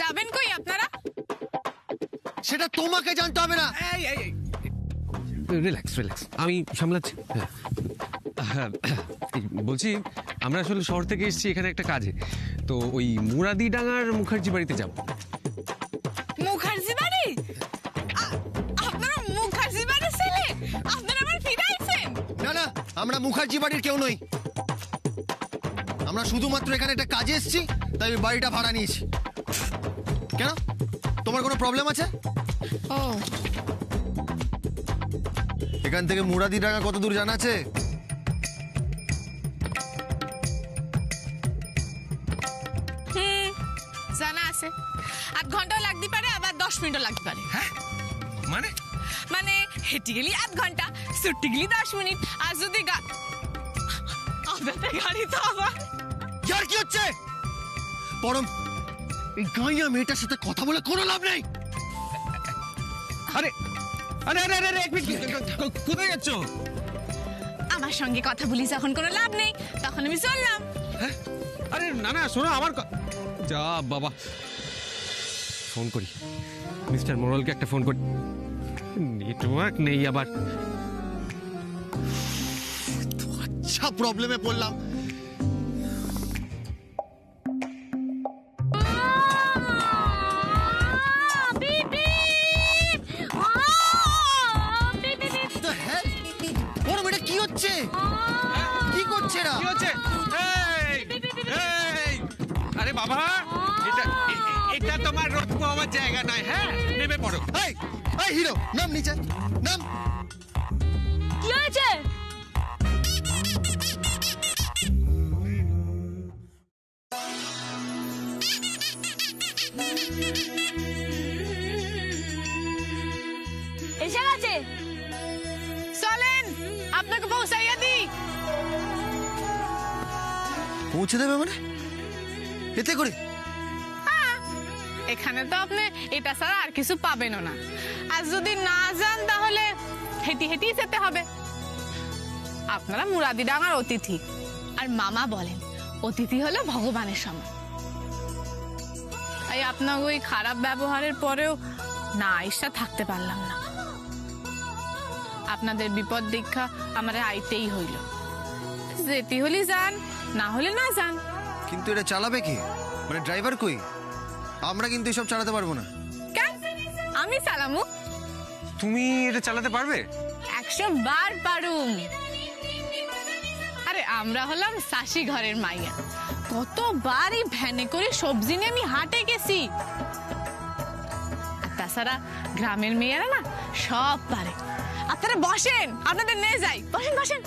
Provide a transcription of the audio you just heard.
যাবেন কই আপনারা? সেটা তোমাকে জানতে হবে না। এই এই রিল্যাক্স রিল্যাক্স আমি সামলাচ্ছি। হ্যাঁ। হ্যাঁ, বলছি আমরা আসলে শহর থেকে এসেছি এখানে একটা কাজে। তো ওই মুরাদি ডাঙ্গার মুখার্জি বাড়িতে যাব। মুখার্জি বাড়ি? আপনারা মুখার্জি বাড়ি ছেলে? আপনারা আবার ফিরে আইছেন না না আমরা মুখার্জি বাড়ির কেউ নই। আমরা শুধুমাত্র এখানে একটা কাজে এসেছি তাই বাড়িটা ভাড়া নিয়েছি। কেন তোমার কোনো প্রবলেম আছে ও এখান থেকে মুরাদিডাঙ্গা কত দূর জানা আছে জানা আছে আধ ঘন্টাও লাগতে পারে আবার দশ মিনিটও লাগতে পারে মানে মানে হেঁটে গেলি আধ ঘণ্টা ছুটতে গেলি দশ মিনিট আর যদি গাড়ি তো আবার কি হচ্ছে পরম এই গাইয়া মেয়েটার সাথে কথা বলে কোনো লাভ নেই। আরে আরে আরে আরে এক মিনিট। কোথায় যাচ্ছ? আমার সঙ্গে কথা বলি যখন কোনো লাভ নেই তখন আমি চললাম। হ্যাঁ? আরে না না শোনো আমার যা বাবা। ফোন করি। মিস্টার মোরালকে একটা ফোন করি। নেটওয়ার্ক নেই আবার। আচ্ছা প্রবলেমে পড়লাম। এটা কি হচ্ছে কি করছে এরা? কি হচ্ছে? এই, এই, আরে বাবা এটা এটা তোমার রোদ আমার জায়গা নয় হ্যাঁ? নেমে পড়ো। এই এই হিরো নাম নিচে নাম। কি হয়েছে? এসে গেছে? আপনাকে পৌঁছাইয়া দিই পৌঁছে দেবে মানে এতে করে এখানে তো আপনি এটা ছাড়া আর কিছু পাবেনও না। আর যদি না যান তাহলে হেঁটে হেঁটেই যেতে হবে। আপনারা মুরাদিডাঙ্গার অতিথি। আর মামা বলেন অতিথি হলো ভগবানের সমান। তাই আপনার ওই খারাপ ব্যবহারের পরেও না আইসা থাকতে পারলাম না। আপনাদের বিপদ দীক্ষা আমার আইতেই হইল। যেতে হলে যান না হলে না যান। কিন্তু এটা চালাবে কি? মানে ড্রাইভার কই? আমরা কিন্তু এসব চালাতে পারব না। কেন? আমি চালামু। তুমি এটা চালাতে পারবে? একশো বার পারুম। আরে আমরা হলাম শাশি ঘরের মাইয়া। কতবার এই ভ্যানে করে সবজি নিয়ে আমি হাটে গেছি। আর তাছাড়া গ্রামের মেয়েরা না সব পারে। আপনারা বসেন আপনাদের নিয়ে যাই। বসেন বসেন।